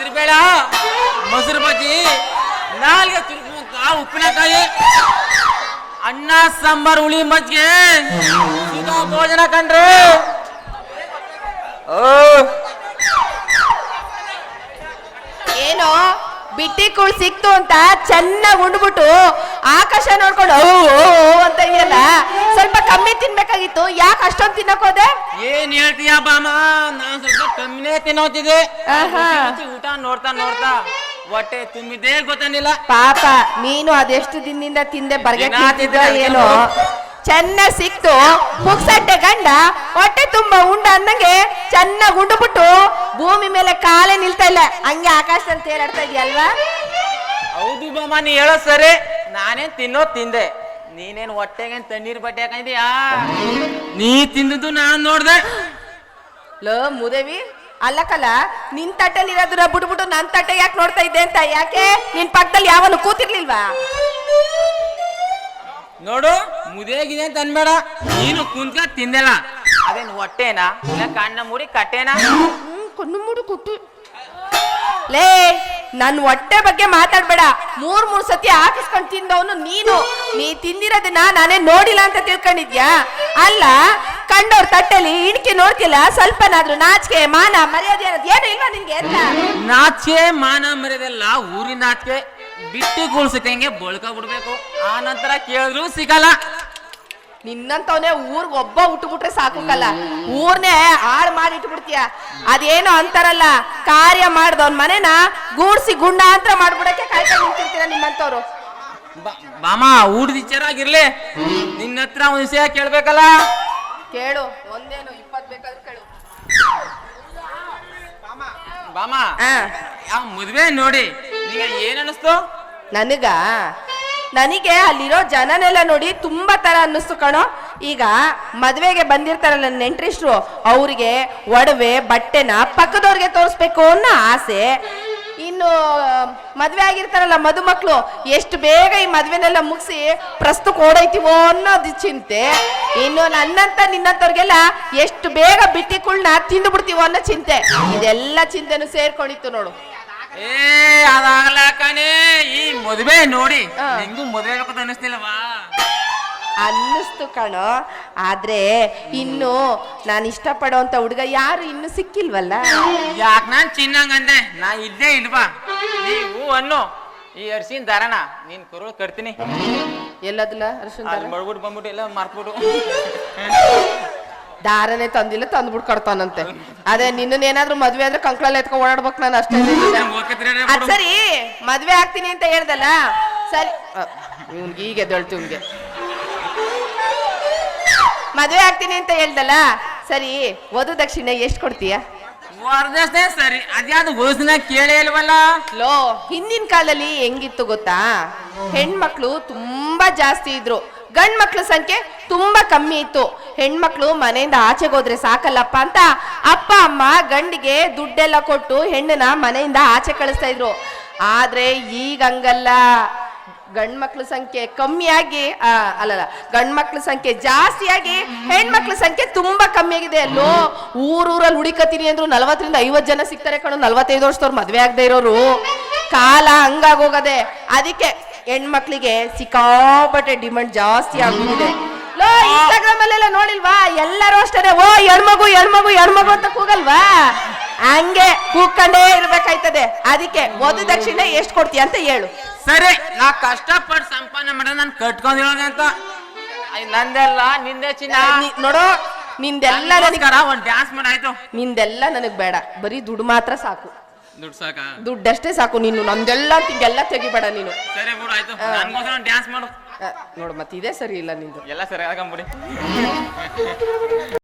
ಹೆಸರು ಬೇಡ. ಮೊಸರು ಬಜ್ಜಿ. ನಾಲ್ಗೆ ತುರ್ಕೊಂತ ಉಪ್ಪಿನಕಾಯಿ. ಅನ್ನ ಸಾಂಬಾರ್ ಹುಳಿ ಮಜ್ಜಿಗೆ. ಇದು ಭೋಜನ ಕಂಡ್ರೆ ಓ. ಏನೋ ಬಿಟ್ಟಿ ಕೂಳ್ ಸಿಕ್ತು ಅಂತ ಚೆನ್ನಾಗಿ ಉಂಡ್ಬಿಟ್ಟು ಆಕಾಶ ನೋಡ್ಕೊಂಡು ಓ ಅಂತ ಇದೆಯಲ್ಲ ಸ್ವಲ್ಪ ಕಮ್ಮಿ ತಿನ್ಬೇಕಾಗಿತ್ತು. ಯಾಕೆ ಅಷ್ಟೊಂದು ತಿನ್ನಕ್ ಹೋದೆ? ಏನ್ ಹೇಳ್ತೀಯ ಬಾಮ? ನಾನ್ ಸ್ವಲ್ಪ ಕಮ್ಮಿನೇ ತಿನ್ನೋತಿದ್ದೆ. ಊಟ ನೋಡ್ತಾ ನೋಡ್ತಾ ಹೊಟ್ಟೆ ತುಂಬಿದ್ದೇ ಗೊತ್ತಿಲ್ಲ ಪಾಪ ನೀನು ಅದೆಷ್ಟು ದಿನದಿಂದ ತಿಂದೆ ಬರ್ಗೆ ಏನು ತಿಂತಿದ್ದೋ ಏನೋ? ಚೆನ್ನಾಗ್ ಸಿಕ್ತು. ಮುಗ್ಸಟ್ಟೆ ಗಂಡ ಹೊಟ್ಟೆ ತುಂಬಾ ಉಂಡ ಅನ್ನಂಗೆ ಚೆನ್ನಾಗ್ ಉಂಡ್ಬಿಟ್ಟು ಭೂಮಿ ಮೇಲೆ ಕಾಲೇ ನಿಲ್ತಾ ಇಲ್ಲ. ಹಂಗೆ ಆಕಾಶದಲ್ಲಿ ತೇಲಾಡ್ತಾ ಇದೆಯಲ್ವಾ? ಹೌದು ಬಾಮ ನೀ ಹೇಳೋ ಸರಿ. ನಾನೇನ್ ತಿನ್ನೋದ್ ತಿಂದೆ. ನೀನೇನ್ ಹೊಟ್ಟೆಗೆ ತಣ್ಣೀರ್ ಬಟ್ಟೆ ಹಾಕಿದ್ಯಾ ನೀ ತಿಂದದ್ದು ನಾನ್ ನೋಡ್ದೆ. ಲೋ ಮುದೇವಿ. ಅಲ್ಲಕಲ್ಲ ನಿನ್ ತಟ್ಟೆಲಿ ಇರೋದ್ರ ಬಿಡ್ಬಿಟ್ಟು ನನ್ ತಟ್ಟೆ ಯಾಕೆ ನೋಡ್ತಾ ಇದ್ದೆ ಅಂತ? ಯಾಕೆ? ನಿನ್ ಪಕ್ಕದಲ್ಲಿ ಯಾವನು ಕೂತಿರ್ಲಿಲ್ವಾ? ನೋಡು ಮುದೇಗಿದೆ ಅಂತ ಅನ್ಬೇಡ. ನೀನು ಕುಂತ್ಕ ತಿಂದೆಲ್ಲ. ಅದೇನ್ ಹೊಟ್ಟೆನಾ? ಇಲ್ಲ ಕಣ್ಣ ಮೂಡಿ ಕಟ್ಟೆನಾ? ಹ್ಮ್ ಕಣ್ಣು ಮೂಡು ಕೊಟ್ಟು. ಲೇ ನನ್ ಹೊಟ್ಟೆ ಬಗ್ಗೆ ಮಾತಾಡ್ಬೇಡ. ಮೂರ್ ಮೂರ್ ಸತಿ ಹಾಕಿಸ್ಕೊಂಡ್ ತಿಂದವನು ನೀನು. ನೀ ತಿಂದಿರೋದನ್ನ ನಾನೇ ನೋಡಿಲ್ಲ ಅಂತ ತಿಳ್ಕೊಂಡಿದ್ಯಾ? ಅಲ್ಲ, ಕಂಡವ್ರ ತಟ್ಟೆಲಿ ಇಣಕಿ ನೋಡ್ತಿಲ್ಲ, ಸ್ವಲ್ಪನಾದ್ರೂ ನಾಚಿಕೆ, ಮಾನ, ಮರ್ಯಾದೆ ಅನ್ನೋದು ಏನು ಇಲ್ವಾ ನಿನ್ಗೆ ಎಲ್ಲ ನಾಚಿಕೆ, ಮಾನ ಮರ್ಯಾದೆಲ್ಲ ಊರಿನ ನಾಚಿಕೆ. ಬಿಟ್ಟು ಕೂಳ್ಸಕ್ಕೆ ಬಳ್ಕ ಬಿಡ್ಬೇಕು. ಆ ನಂತರ ಕೇಳಿದ್ರು ಸಿಗಲ್ಲ. ನಿನ್ನಂತವನೇ ಊರ್ಗ್ ಒಬ್ಬ ಉಟ್ಬಿಟ್ರೆ ಸಾಕುಕಲ್ಲ ಊರ್ನೇ ಹಾಳು ಮಾಡಿ ಇಟ್ಬಿಡ್ತೀಯ. ಅದೇನೋ ಅಂತಾರಲ್ಲ ಕಾರ್ಯ ಮಾಡ್ದವನ್ ಮನೇನ ಗೂಡ್ಸಿ ಗುಂಡಾಂತರ ಮಾಡ್ಬಿಡಕ್ಕೆ ಕಾಯ್ತಾ ನಿಂತಿರ್ತೀರ ನಿಮ್ಮಂತವ್ರು. ಮಾಮ ಬಾಮ ಊಟದ ವಿಚಾರ ಆಗಿರ್ಲಿ ನಿನ್ನ ಹತ್ರ ಒಂದ್ ವಿಷಯ ಕೇಳ್ಬೇಕಲ್ಲ? ಕೇಳು ಒಂದೇನು ಇಪ್ಪತ್ ಬೇಕಾದ್ರೂ ಕೇಳು. ಬಾಮ ಆ, ಆ ಮದ್ವೆ ನೋಡಿ ನಿಂಗೆ ಏನ್ ಅನಿಸ್ತು? ನನಗ? ನನಗೆ ಅಲ್ಲಿರೋ ಜನನೆಲ್ಲ ನೋಡಿ ತುಂಬಾ ತರ ಅನ್ನಿಸ್ತು ಕಣೋ. ಈಗ ಮದುವೆಗೆ ಬಂದಿರ್ತಾರಲ್ಲ ನೆಂಟ್ರಿಸ್ಟ್ರು ಅವ್ರಿಗೆ ಒಡವೆ, ಬಟ್ಟೆನ ಪಕ್ಕದವ್ರಿಗೆ ತೋರಿಸ್ಬೇಕು ಅನ್ನೋ ಆಸೆ. ಇನ್ನು, ಮದುವೆ ಆಗಿರ್ತಾರಲ್ಲ ಮದುಮಕ್ಳು, ಎಷ್ಟು ಬೇಗ ಈ ಮದುವೆನೆಲ್ಲ ಮುಗಿಸಿ ಪ್ರಸ್ತುತ ಓಡೈತಿವೋ ಅನ್ನೋದು ಚಿಂತೆ. ಇನ್ನು ನನ್ನಂತ ನಿನ್ನಂಥವ್ರಿಗೆಲ್ಲ ಎಷ್ಟು ಬೇಗ ಬಿಟ್ಟಿಕುಳ್ನ ತಿಂದು ಬಿಡ್ತೀವೋ ಅನ್ನೋ ಚಿಂತೆ. ಇದೆಲ್ಲ ಚಿಂತೆನೂ ಸೇರ್ಕೊಂಡಿತ್ತು ನೋಡು. ಏ ಅದಾಗಲ್ಲ ಕಣೆ ಈ ಮದುವೆ ನೋಡಿ. ನಿಂಗೂ ಮದ್ವೆ ಅನ್ನಿಸ್ತು ಕಣೋ ಆದ್ರೆ ಇನ್ನು ನಾನು ಇಷ್ಟಪಡೋಂತ ಹುಡುಗ ಯಾರು ಇನ್ನು ಸಿಕ್ಕಿಲ್ವಲ್ಲ? ಯಾಕೆ ನಾನ್ ಚಿನ್ನಂಗಂದೆ ನಾ ಇದ್ದೇ ಇಲ್ವಾ? ನೀವು ಅನ್ನು ಈ ಅರ್ಸಿನ ದಾರಣ ನೀನ್ ಕುರುಳು ಕಟ್ತೀನಿ. ಎಲ್ಲದಲ್ಲ ಅರ್ಶಿನ್ ಅಲ್ಲಿ ಬಂದ್ಬಿಟ್ಟು ಎಲ್ಲ ಮಾರ್ಕ್ಬಿಟ್ಟು. ದಾರನೇ ತಂದಿಲ್ಲ ತಂದ್ಬಿಟ್ಟು ಕೊಡ್ತಾನಂತೆ ಅದೇ ನಿನ್ನ ಏನಾದ್ರೂ ಮದ್ವೆ ಆದ್ರೆ ಕಂಕಳಲ್ಲಿ ಎತ್ಕೊಂಡು ಓಡಾಡ್ಬೇಕು ನಾನು ಅಷ್ಟೇ. ಅದ್ ಸರಿ ಮದ್ವೆ ಆಗ್ತೀನಿ ಅಂತ ಹೇಳ್ದಲ್ಲ? ಸರಿ. ಇವ್ನ್ಗೆ ಈಗ ಎದ್ದೇಳ್ತಿ ಇವ್ನ್ಗೆ. ಮದ್ವೆ ಆಗ್ತೀನಿ ಅಂತ ಹೇಳ್ದಲ್ಲ? ಸರಿ ವಧು ದಕ್ಷಿಣೆ ಎಷ್ಟು ಕೊಡ್ತೀಯ? ವರದಷ್ಟೇ ಸರಿ. ಅದ್ಯಾವ್ದು ಘೋಷಣೆ ಕೇಳೇ ಇಲ್ವಲ್ಲ? ಲೋ, ಹಿಂದಿನ ಕಾಲದಲ್ಲಿ ಹೆಂಗಿತ್ತು ಗೊತ್ತಾ? ಹೆಣ್ಮಕ್ಳು ತುಂಬಾ ಜಾಸ್ತಿ ಇದ್ರು. ಗಂಡ್ ಮಕ್ಳ ಸಂಖ್ಯೆ ತುಂಬಾ ಕಮ್ಮಿ ಇತ್ತು. ಹೆಣ್ಮಕ್ಳು ಮನೆಯಿಂದ ಆಚೆಗೆ ಹೋದ್ರೆ ಸಾಕಲ್ಲಪ್ಪ ಅಂತ ಅಪ್ಪ, ಅಮ್ಮ ಗಂಡಿಗೆ ದುಡ್ಡೆಲ್ಲ ಕೊಟ್ಟು ಹೆಣ್ಣನ್ನ ಮನೆಯಿಂದ ಆಚೆ ಕಳಿಸ್ತಾ ಇದ್ರು. ಆದ್ರೆ ಈಗ ಹಂಗಲ್ಲ. ಗಂಡ್ ಮಕ್ಳ ಸಂಖ್ಯೆ ಕಮ್ಮಿಯಾಗಿ ಅಲ್ಲಲ್ಲ, ಗಂಡ್ಮಕ್ಳ ಸಂಖ್ಯೆ ಜಾಸ್ತಿಯಾಗಿ, ಹೆಣ್ಮಕ್ಳ ಸಂಖ್ಯೆ ತುಂಬಾ ಕಮ್ಮಿ ಆಗಿದೆ ಅಲ್ಲೋ, ಊರೂರಲ್ಲಿ ಹುಡುಕತೀನಿ ಅಂದ್ರು ನಲ್ವತ್ತರಿಂದ ಐವತ್ ಜನ ಸಿಗ್ತಾರೆ ಕಣೋ, ನಲವತ್ತೈದು ವರ್ಷದವ್ರು ಮದ್ವೆ ಆಗದೆ ಇರೋರು. ಕಾಲ ಹಂಗಾಗೋಗದೆ, ಅದಕ್ಕೆ ಹೆಣ್ಮಕ್ಳಿಗೆ ಸಿಕ್ಕಾಪಟ್ಟೆ ಡಿಮಾಂಡ್ ಜಾಸ್ತಿ ಆಗಿದೆ ಲೋ ಇನ್ಸ್ಟಾಗ್ರಾಮ್ ಅಲ್ಲೆಲ್ಲ ನೋಡಿಲ್ವಾ? ಎಲ್ಲರೂ ಅಷ್ಟೇ ಓ ಹೆಣ್ಮಗು ಹೆಣ್ಮಗು ಹೆಣ್ಮಗು ಅಂತ ಕೂಗಲ್ವಾ? ಹಂಗೆ ಕೂಕೊಂಡೇ ಇರ್ಬೇಕಾಯ್ತದೆ. ಅದಕ್ಕೆ ಒಂದು ದಕ್ಷಿಣೆ ಎಷ್ಟು ಕೊಡ್ತೀಯ ಅಂತ ಹೇಳು. ಸರಿ ನಾ ಕಷ್ಟಪಟ್ಟು ಸಂಪಾದನೆ ಮಾಡ ನಾನು ಕಟ್ಕೊಂಡಿರೋದೆ ಅಂತ. ಅಯ್ಯ, ನಂದೆಲ್ಲ ನಿಂದೆ ಚಿನ್ನ. ನೀ- ನೋಡೋ ನಿಂದೆಲ್ಲ ನನಗೆ ನನಗೋಸ್ಕರ ಒಂದ್ ಡ್ಯಾನ್ಸ್ ಮಾಡಾಯ್ತು ನಿಂದೆಲ್ಲ ನನಗ್ ಬೇಡ. ಬರೀ ದುಡ್ಡು ಮಾತ್ರ ಸಾಕು. ದುಡ್ಡು ಸಾಕ? ದುಡ್ಡಷ್ಟೇ ಸಾಕು ನೀನು. ನಂದೆಲ್ಲ ತಿಂಗೆಲ್ಲ ತೆಗಿಬೇಡ ನೀನು. ಸರಿ ಬಿಡು ಆಯ್ತು. ನನ್ಗೋಸ್ಕರ ಡ್ಯಾನ್ಸ್ ಮಾಡು. ಆ, ನೋಡು ಮತ್ತೆ ಇದೇ ಸರಿ ಇಲ್ಲ ನಿಂದು. ಎಲ್ಲ ಸರಿ ಆಗಂಬಿಡಿ